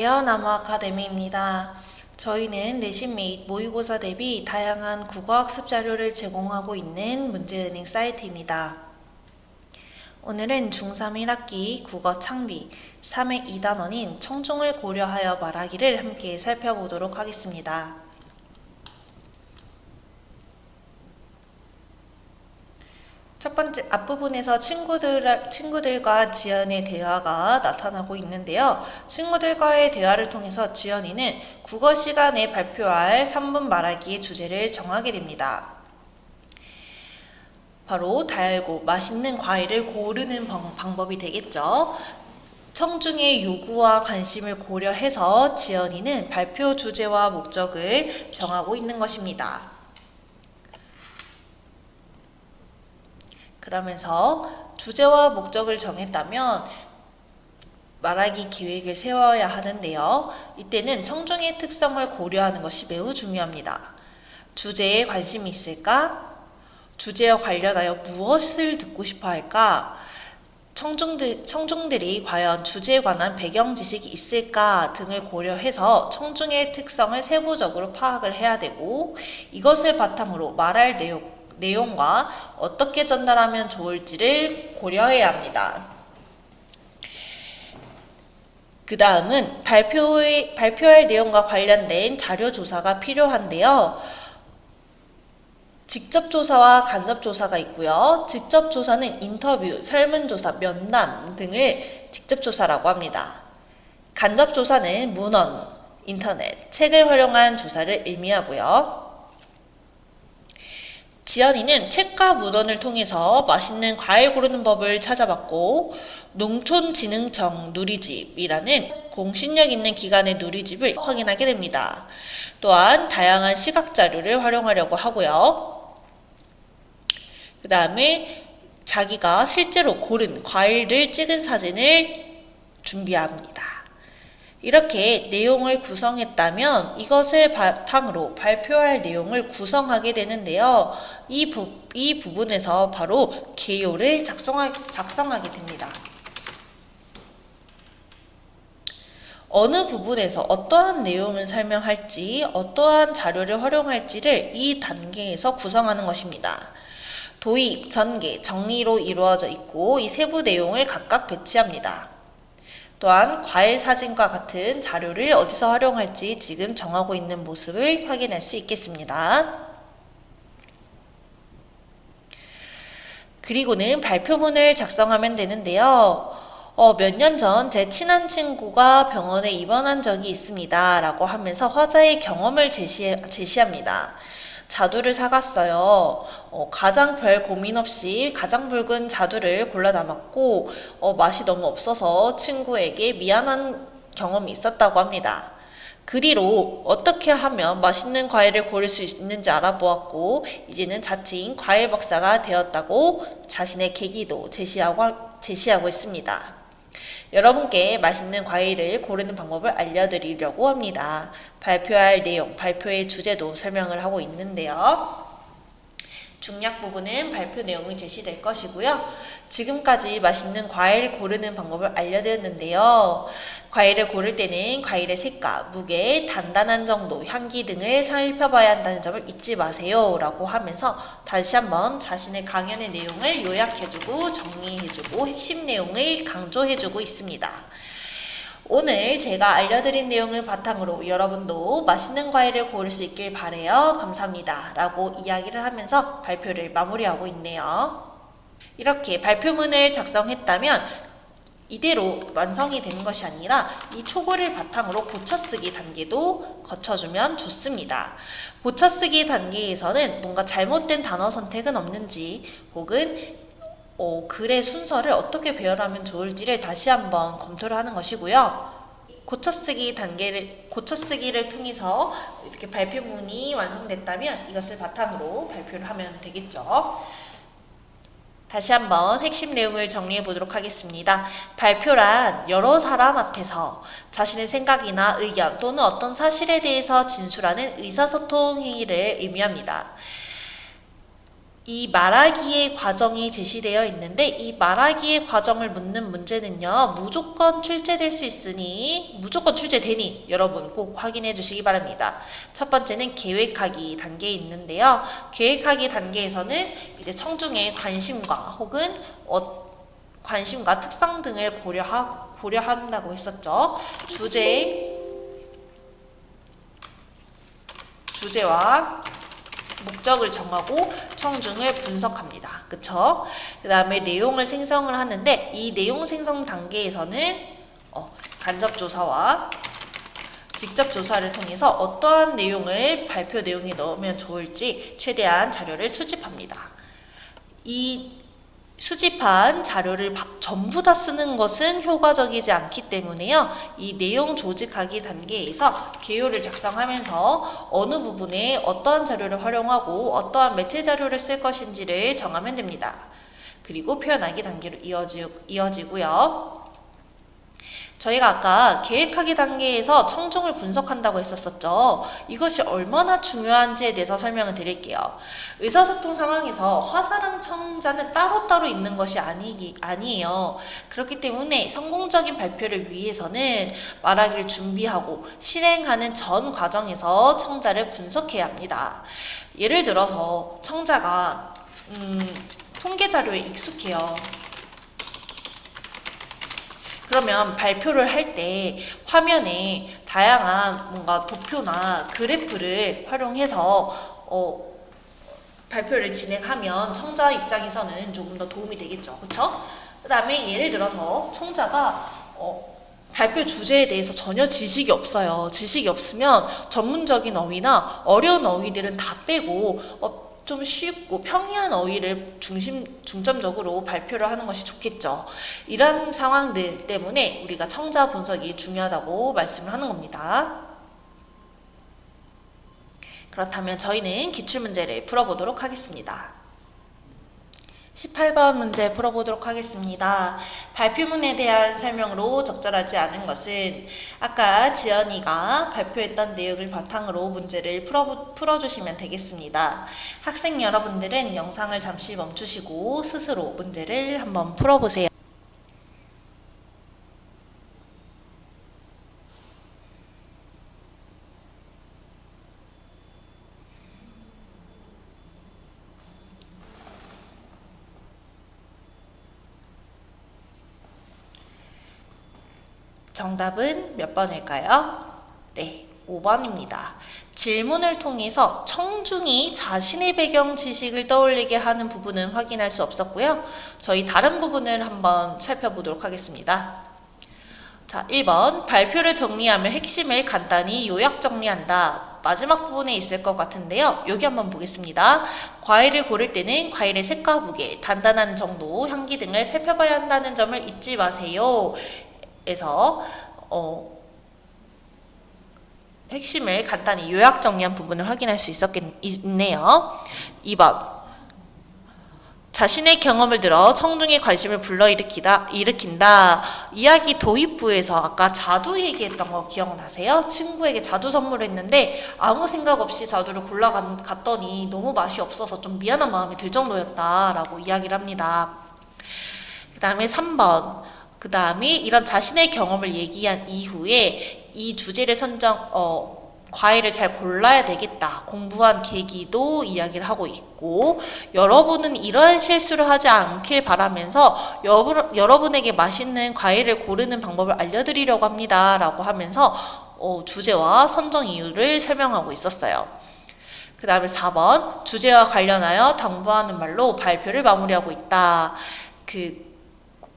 나무 아카데미입니다. 저희는 내신 및 모의고사 대비 다양한 국어학습 자료를 제공하고 있는 문제은행 사이트입니다. 오늘은 중3 1학기 국어 창비 3회 2단원인 청중을 고려하여 말하기를 함께 살펴보도록 하겠습니다. 첫 번째 앞부분에서 친구들, 친구들과 지연의 대화가 나타나고 있는데요. 친구들과의 대화를 통해서 지연이는 국어 시간에 발표할 3분 말하기의 주제를 정하게 됩니다. 바로 달고 맛있는 과일을 고르는 방, 방법이 되겠죠. 청중의 요구와 관심을 고려해서 지연이는 발표 주제와 목적을 정하고 있는 것입니다. 그러면서 주제와 목적을 정했다면 말하기 계획을 세워야 하는데요. 이때는 청중의 특성을 고려하는 것이 매우 중요합니다. 주제에 관심이 있을까? 주제와 관련하여 무엇을 듣고 싶어 할까? 청중들, 청중들이 과연 주제에 관한 배경 지식이 있을까 등을 고려해서 청중의 특성을 세부적으로 파악을 해야 되고 이것을 바탕으로 말할 내용, 내용과 어떻게 전달하면 좋을지를 고려해야 합니다. 그 다음은 발표의, 발표할 내용과 관련된 자료 조사가 필요한데요. 직접 조사와 간접 조사가 있고요. 직접 조사는 인터뷰, 설문조사, 면담 등을 직접 조사라고 합니다. 간접 조사는 문헌, 인터넷, 책을 활용한 조사를 의미하고요. 지연이는 책과 문헌을 통해서 맛있는 과일 고르는 법을 찾아봤고 농촌진흥청 누리집이라는 공신력 있는 기관의 누리집을 확인하게 됩니다. 또한 다양한 시각 자료를 활용하려고 하고요. 그 다음에 자기가 실제로 고른 과일을 찍은 사진을 준비합니다. 이렇게 내용을 구성했다면 이것을 바탕으로 발표할 내용을 구성하게 되는데요. 이, 부, 이 부분에서 바로 개요를 작성하, 작성하게 됩니다. 어느 부분에서 어떠한 내용을 설명할지, 어떠한 자료를 활용할지를 이 단계에서 구성하는 것입니다. 도입, 전개, 정리로 이루어져 있고 이 세부 내용을 각각 배치합니다. 또한 과일 사진과 같은 자료를 어디서 활용할지 지금 정하고 있는 모습을 확인할 수 있겠습니다. 그리고는 발표문을 작성하면 되는데요. 어, 몇 년 전 제 친한 친구가 병원에 입원한 적이 있습니다. 라고 하면서 화자의 경험을 제시, 제시합니다. 자두를 사갔어요. 어, 가장 별 고민 없이 가장 붉은 자두를 골라 담았고 어, 맛이 너무 없어서 친구에게 미안한 경험이 있었다고 합니다. 그리로 어떻게 하면 맛있는 과일을 고를 수 있는지 알아보았고 이제는 자칭 과일 박사가 되었다고 자신의 계기도 제시하고, 제시하고 있습니다. 여러분께 맛있는 과일을 고르는 방법을 알려드리려고 합니다. 발표할 내용, 발표의 주제도 설명을 하고 있는데요. 중략 부분은 발표 내용이 제시될 것이고요. 지금까지 맛있는 과일 고르는 방법을 알려드렸는데요. 과일을 고를 때는 과일의 색깔, 무게, 단단한 정도, 향기 등을 살펴봐야 한다는 점을 잊지 마세요. 라고 하면서 다시 한번 자신의 강연의 내용을 요약해주고 정리해주고 핵심 내용을 강조해주고 있습니다. 오늘 제가 알려드린 내용을 바탕으로 여러분도 맛있는 과일을 고를 수 있길 바래요. 감사합니다. 라고 이야기를 하면서 발표를 마무리하고 있네요. 이렇게 발표문을 작성했다면 이대로 완성이 되는 것이 아니라 이 초고를 바탕으로 고쳐쓰기 단계도 거쳐주면 좋습니다. 고쳐쓰기 단계에서는 뭔가 잘못된 단어 선택은 없는지 혹은 어, 글의 순서를 어떻게 배열하면 좋을지를 다시 한번 검토를 하는 것이고요. 고쳐쓰기 단계를 고쳐쓰기를 통해서 이렇게 발표문이 완성됐다면 이것을 바탕으로 발표를 하면 되겠죠. 다시 한번 핵심 내용을 정리해 보도록 하겠습니다. 발표란 여러 사람 앞에서 자신의 생각이나 의견 또는 어떤 사실에 대해서 진술하는 의사소통 행위를 의미합니다. 이 말하기의 과정이 제시되어 있는데 이 말하기의 과정을 묻는 문제는요 무조건 출제될 수 있으니 무조건 출제되니 여러분 꼭 확인해 주시기 바랍니다. 첫 번째는 계획하기 단계에 있는데요. 계획하기 단계에서는 이제 청중의 관심과 혹은 어, 관심과 특성 등을 고려하, 고려한다고 했었죠. 주제 주제와 목적을 정하고 청중을 분석합니다. 그쵸? 그 다음에 내용을 생성을 하는데 이 내용 생성 단계에서는 어, 간접 조사와 직접 조사를 통해서 어떠한 내용을 발표 내용에 넣으면 좋을지 최대한 자료를 수집합니다. 이 수집한 자료를 바- 전부 다 쓰는 것은 효과적이지 않기 때문에요. 이 내용 조직하기 단계에서 개요를 작성하면서 어느 부분에 어떠한 자료를 활용하고 어떠한 매체 자료를 쓸 것인지를 정하면 됩니다. 그리고 표현하기 단계로 이어지, 이어지고요. 저희가 아까 계획하기 단계에서 청중을 분석한다고 했었었죠. 이것이 얼마나 중요한지에 대해서 설명을 드릴게요. 의사소통 상황에서 화자랑 청자는 따로따로 있는 것이 아니기, 아니에요. 그렇기 때문에 성공적인 발표를 위해서는 말하기를 준비하고 실행하는 전 과정에서 청자를 분석해야 합니다. 예를 들어서 청자가 음, 통계 자료에 익숙해요. 그러면 발표를 할 때 화면에 다양한 뭔가 도표나 그래프를 활용해서 어, 발표를 진행하면 청자 입장에서는 조금 더 도움이 되겠죠. 그쵸? 그 다음에 예를 들어서 청자가 어, 발표 주제에 대해서 전혀 지식이 없어요. 지식이 없으면 전문적인 어휘나 어려운 어휘들은 다 빼고 어, 좀 쉽고 평이한 어휘를 중심 중점적으로 발표를 하는 것이 좋겠죠. 이런 상황들 때문에 우리가 청자 분석이 중요하다고 말씀을 하는 겁니다. 그렇다면 저희는 기출문제를 풀어보도록 하겠습니다. 18번 문제 풀어보도록 하겠습니다. 발표문에 대한 설명으로 적절하지 않은 것은 아까 지연이가 발표했던 내용을 바탕으로 문제를 풀어, 풀어주시면 되겠습니다. 학생 여러분들은 영상을 잠시 멈추시고 스스로 문제를 한번 풀어보세요. 정답은 몇 번일까요? 네, 5번입니다. 질문을 통해서 청중이 자신의 배경 지식을 떠올리게 하는 부분은 확인할 수 없었고요. 저희 다른 부분을 한번 살펴보도록 하겠습니다. 자, 1번. 발표를 정리하며 핵심을 간단히 요약 정리한다. 마지막 부분에 있을 것 같은데요. 여기 한번 보겠습니다. 과일을 고를 때는 과일의 색과 무게, 단단한 정도, 향기 등을 살펴봐야 한다는 점을 잊지 마세요. 에서 어, 핵심을 간단히 요약 정리한 부분을 확인할 수 있었겠네요. 2번. 자신의 경험을 들어 청중의 관심을 불러일으키다, 일으킨다. 이야기 도입부에서 아까 자두 얘기했던 거 기억나세요? 친구에게 자두 선물했는데 아무 생각 없이 자두를 골라갔더니 너무 맛이 없어서 좀 미안한 마음이 들 정도였다라고 이야기를 합니다. 그 다음에 3번. 그 다음에 이런 자신의 경험을 얘기한 이후에 이 주제를 선정, 어, 과일을 잘 골라야 되겠다. 공부한 계기도 이야기를 하고 있고, 여러분은 이런 실수를 하지 않길 바라면서 여러, 여러분에게 맛있는 과일을 고르는 방법을 알려드리려고 합니다. 라고 하면서 어, 주제와 선정 이유를 설명하고 있었어요. 그 다음에 4번, 주제와 관련하여 당부하는 말로 발표를 마무리하고 있다. 그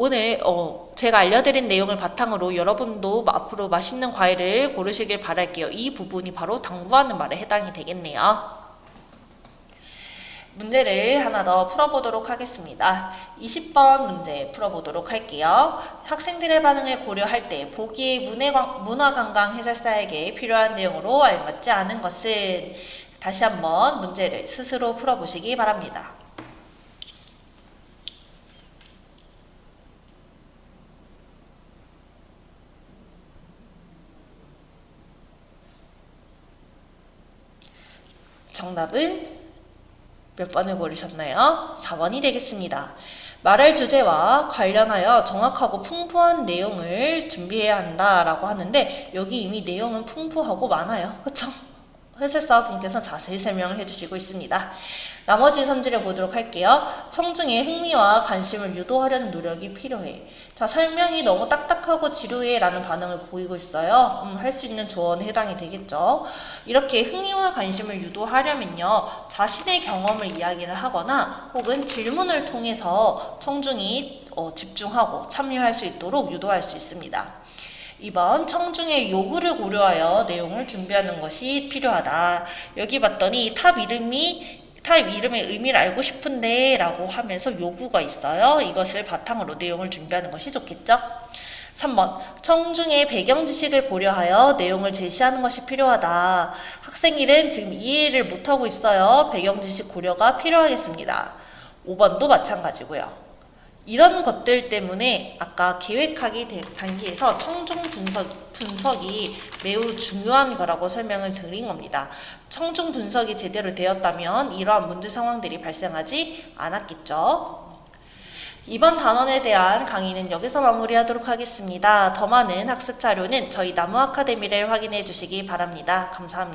오늘 어, 제가 알려드린 내용을 바탕으로 여러분도 앞으로 맛있는 과일을 고르시길 바랄게요. 이 부분이 바로 당부하는 말에 해당이 되겠네요. 문제를 하나 더 풀어보도록 하겠습니다. 20번 문제 풀어보도록 할게요. 학생들의 반응을 고려할 때 보기의 문화관광 해설사에게 필요한 내용으로 알맞지 않은 것은 다시 한번 문제를 스스로 풀어보시기 바랍니다. 정답은 몇 번을 고르셨나요? 4번이 되겠습니다. 말할 주제와 관련하여 정확하고 풍부한 내용을 준비해야 한다라고 하는데 여기 이미 내용은 풍부하고 많아요. 그쵸? 해설사 분께서 자세히 설명을 해주시고 있습니다. 나머지 선지를 보도록 할게요. 청중의 흥미와 관심을 유도하려는 노력이 필요해. 자, 설명이 너무 딱딱하고 지루해 라는 반응을 보이고 있어요. 음, 할 수 있는 조언에 해당이 되겠죠. 이렇게 흥미와 관심을 유도하려면요. 자신의 경험을 이야기를 하거나 혹은 질문을 통해서 청중이 어, 집중하고 참여할 수 있도록 유도할 수 있습니다. 2번 청중의 요구를 고려하여 내용을 준비하는 것이 필요하다. 여기 봤더니 탑 이름이 탑 이름의 의미를 알고 싶은데 라고 하면서 요구가 있어요. 이것을 바탕으로 내용을 준비하는 것이 좋겠죠? 3번 청중의 배경 지식을 고려하여 내용을 제시하는 것이 필요하다. 학생일은 지금 이해를 못하고 있어요. 배경 지식 고려가 필요하겠습니다. 5번도 마찬가지고요. 이런 것들 때문에 아까 계획하기 대- 단계에서 청중 분석, 분석이 매우 중요한 거라고 설명을 드린 겁니다. 청중 분석이 제대로 되었다면 이러한 문제 상황들이 발생하지 않았겠죠. 이번 단원에 대한 강의는 여기서 마무리하도록 하겠습니다. 더 많은 학습 자료는 저희 나무 아카데미를 확인해 주시기 바랍니다. 감사합니다.